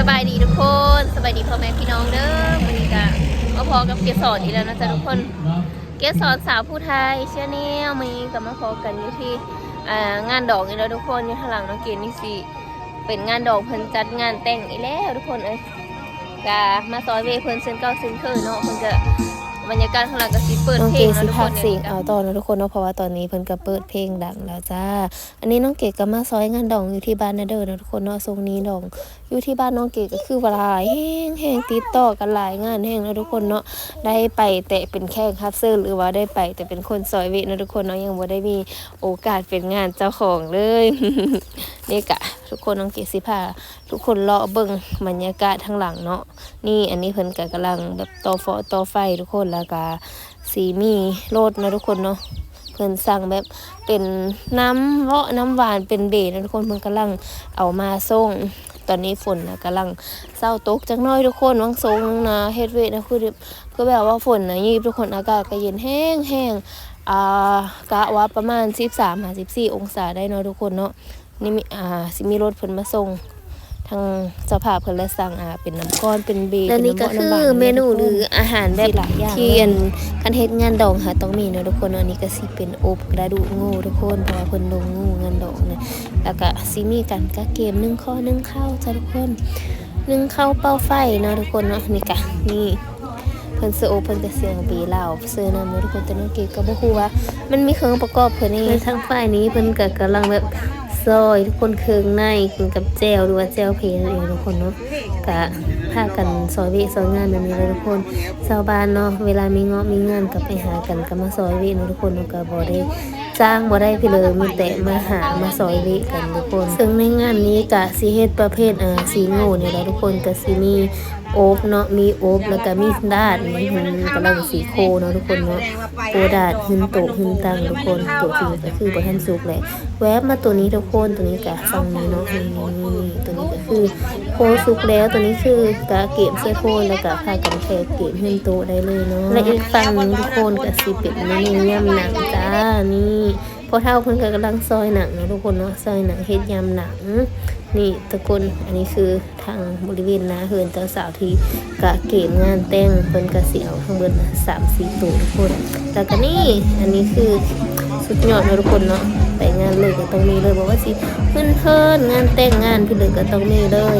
สบายดีทุกคนสบายดีพ่อแม่พี่น้องเด้อวันนี้ก็มาพอกับเกสรอีกแล้วนะจ๊ะทุกคน เกสรสาวผู้ไทยเชื่อแนววันนี้ก็มาพอกันอยู่ที่งานดอกอีกแล้วทุกคนอยู่ข้างหลังน้องเกดนี่สิเป็นงานดอกเพิ่นจัดงานแต่งอีกแล้วทุกคนเอ้ยก็มาซอยเวเพิ่นเซนเก้าเซนเคยเนาะเพิ่นจะ บรรยากาศข้างหลังก็สิเปิดน้องเพลเกงดสิเนาะทุกคพักนเสียงนี่ยเอาต่อนะทุกคนเนาะเพราะว่าตอนนี้เพิ่นก็เปิดเพลงดังแล้วจ้า อันนี้น้องเกดก็มาซอยงานดองอยู่ที่บ้านนะเด้อนะทุกคนเนาะทรงนี้ดอง อยู่ที่บ้านน้องเกดก็คือว่าหลายแห้งแห้งติดต่อกันหลายงานแห้งนะทุกคนเนาะได้ไปแต่เป็นแค่คับเซอร์หรือว่าได้ไปแต่เป็นคนซอยเวทนะทุกคนเนาะยังบ่ได้มีโอกาสเป็นงานเจ้าของเลย นี่กะทุกคนน้องเกดสิพาทุกคนเลาะเบิ่งบรรยากาศทางหลังเนาะนี่อันนี้เพิ่นก็กำลังแบบต่อฟอต่อไฟทุกคนแล้วก็สีมีโรดนะทุกคนเนาะเพิ่นสั่งแบบเป็นน้ำเลาะน้ำหวานเป็นเบสนะทุกคนเพิ่นกำลังเอามาส่งตอนนี้ฝนนะกำลังเศร้าตกจักหน้อยทุกคนวังทรงนะเฮ็ดเวทนะคือคือแบบว่าฝนนะยีบทุกคนอากาศก็เย็นแห้งแห้งอ่ากะว่าประมาณ 13 14 องศาได้เนาะทุกคนเนาะนี่มีอ่าสิมีรถเพิ่นมาส่ง ทางเจ้าภาพเพิ่นและสั่งอ่าเป็นน้ำก้อนเป็นเบสและนี่ก็เป็นคืน้ำอหวานเมนูหรือทุกคนอาหารแบบมีหลายอย่างที่อันคันเฮ็ดงานดองค่ะต้องมีเนาะทุกคนเนาะอันนี้ก็สิเป็นอบกระดูกงูทุกคนเพราะว่าเพิ่นลงงูงานดองเนี่ยแล้วก็สิมีกันกะเกมนึ่งข้อนึ่งข้าวจ้ะทุกคนนึ่งข้าวเป้าไฟเนาะทุกคนเนาะนี่กะนี่เพิ่นซื้อโอเพิ่นก็เสียงบีลาซื้อนำเนาะทุกคนแต่น้องเกดก็บ่ฮู้ว่า มันมีเครื่องประกอบเพิ่นนี่ทางฝ่ายนี้เพิ่นก็กำลังแบบซอยทุกคนเครื่องในกินกับแจวหรือว่าแจวเพนั่นเองทุกคนเนาะกะพากันซอยเวซอยงานแบบนี้เลยทุกคนชาวบ้านเนาะเวลามีเงาะมีงานก็ไปหากันก็มาซอยเวเนาะทุกคนเนาะก็บ่ได้จ้างบ่ได้พี่เลยมีแต่มาหามาซอยเวกันทุกคน ซึ่งในงานนี้กะสิเฮ็ดประเภทอ่าสีงูนี่แหละทุกคนก็สิมี โอ๊บเนาะมีโอ๊บแล้วก็มีดาดนี่หืนกำลังสีโคเนาะทุกคนเนาะโอดาดหืนโตหืนตังทุกคนตัวที่ก็คือบ่ทันสุกแหละแวบมาตัวนี้ทุกคนตัวนี้กะฟังนี้เนาะนี่นี่นี่ตัวนี้ก็คือโคสุกแล้วตัวนี้คือกะเก็บเสื้อโคแล้วก็พากันแค่เก็บเงินโตได้เลยเนาะและอีกฝั่งนึงทุกคนก็สิเป็นเมนูยำหนังจ้านี่ พอเท่าเพิ่นก็กำลังซอยหนังนะทุกคนเนาะซอยหนังเฮ็ดยำหนังนี่ตะกคนอันนี้คือทางบริเวณนาเฮือนเจ้าสาวที่กะเกมงานแต่งเพิ่นกะเสิเอาข้างบนสามสี่ตัวทุกคนแล้วก็นี่อันนี้คือสุดยอดนะทุกคนเนาะไปงานเลยก็ต้องมีเลยบอกว่าสิเพิ่อนเพิ่นงานแต่งงานพี่เลยก็ต้องมีเลย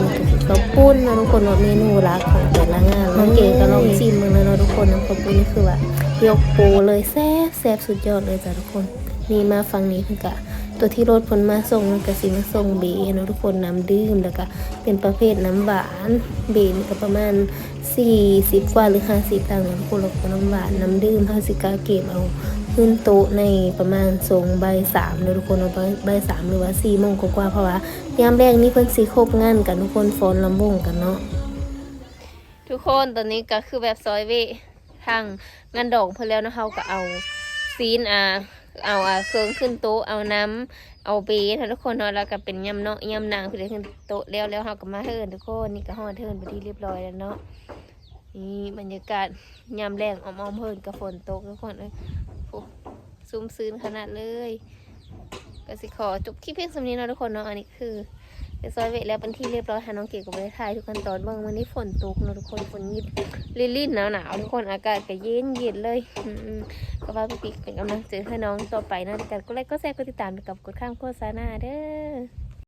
ข้าวปุ้นนะทุกคนเนาะเมนูหลักของแต่ละงานน้องเก๋ก็ลองชิมมึงเลยนะทุกคนนะข้าวปุ้นนี่คือว่ายกปูเลยแซ่บแซ่บสุดยอดเลยจ้ะทุกคน นี่มาฟังนี้เพิ่นกะตัวที่รถผลมาส่งมันก็สิมาส่งเบเนาะทุกคนน้ำดื่มแล้วก็เป็นประเภทน้ำหวานเบนก็ประมาณ 40 กว่าหรือ50ตังค์เนาะทุกคนแล้วก็น้ำหวานน้ำดื่มเฮาสิกาเก็บเอาขึ้นโต๊ะในประมาณทรงใบสามเนะทุกคนเอาใบใบสามหรือว่า4โมงกว่าเพราะว่ายามแรกนี่เพิ่นสิครบงานกันทุกคนฟ้อนลำวงกันเนาะทุกคนตอนนี้ก็คือแบบซอยเวทางงานดองเพิ่นแล้วนะเฮาก็เอาซีนอ่า เอาเครื่องขึ้นโต๊ะเอาน้ำเอาเบสทุกคนเนาะแล้วก็เป็นยำเนาะยำนางคือเดขึ้นโต๊ะแล้วแล้วเฮาก็มาเทิรนทุกคนนี่ก็ห่อเทิรนไปที่เรียบร้อยแล้วเนาะนี่บรรยากาศยำแรงอ้อมๆเฮิรนกับฝนตกทุกคนเอ้ยโอ้ซุ่มซื้นขนาดเลยก็สิขอจบคลิปเพียงสำนี้เนาะทุกคนเนาะอันนี้คือ เรียบร้อยเวทแล้วเป็นที่เรียบร้อยค่ะน้องเก๋กับไปถ่ายทุกขั้นตอนเบ้างวันนี้ฝนตกเนะทุกคนฝนยิบลิ่นๆหนาวๆทุกคนอากาศก็เย็นเย็นเลยก็ว่าพี่ปิ๊กเป็นกำลังใจให้น้องต่อไปนะกันก็ไลค์ก็แชร์ก็ติดตามกับกดข้ามโฆษณาเด้อ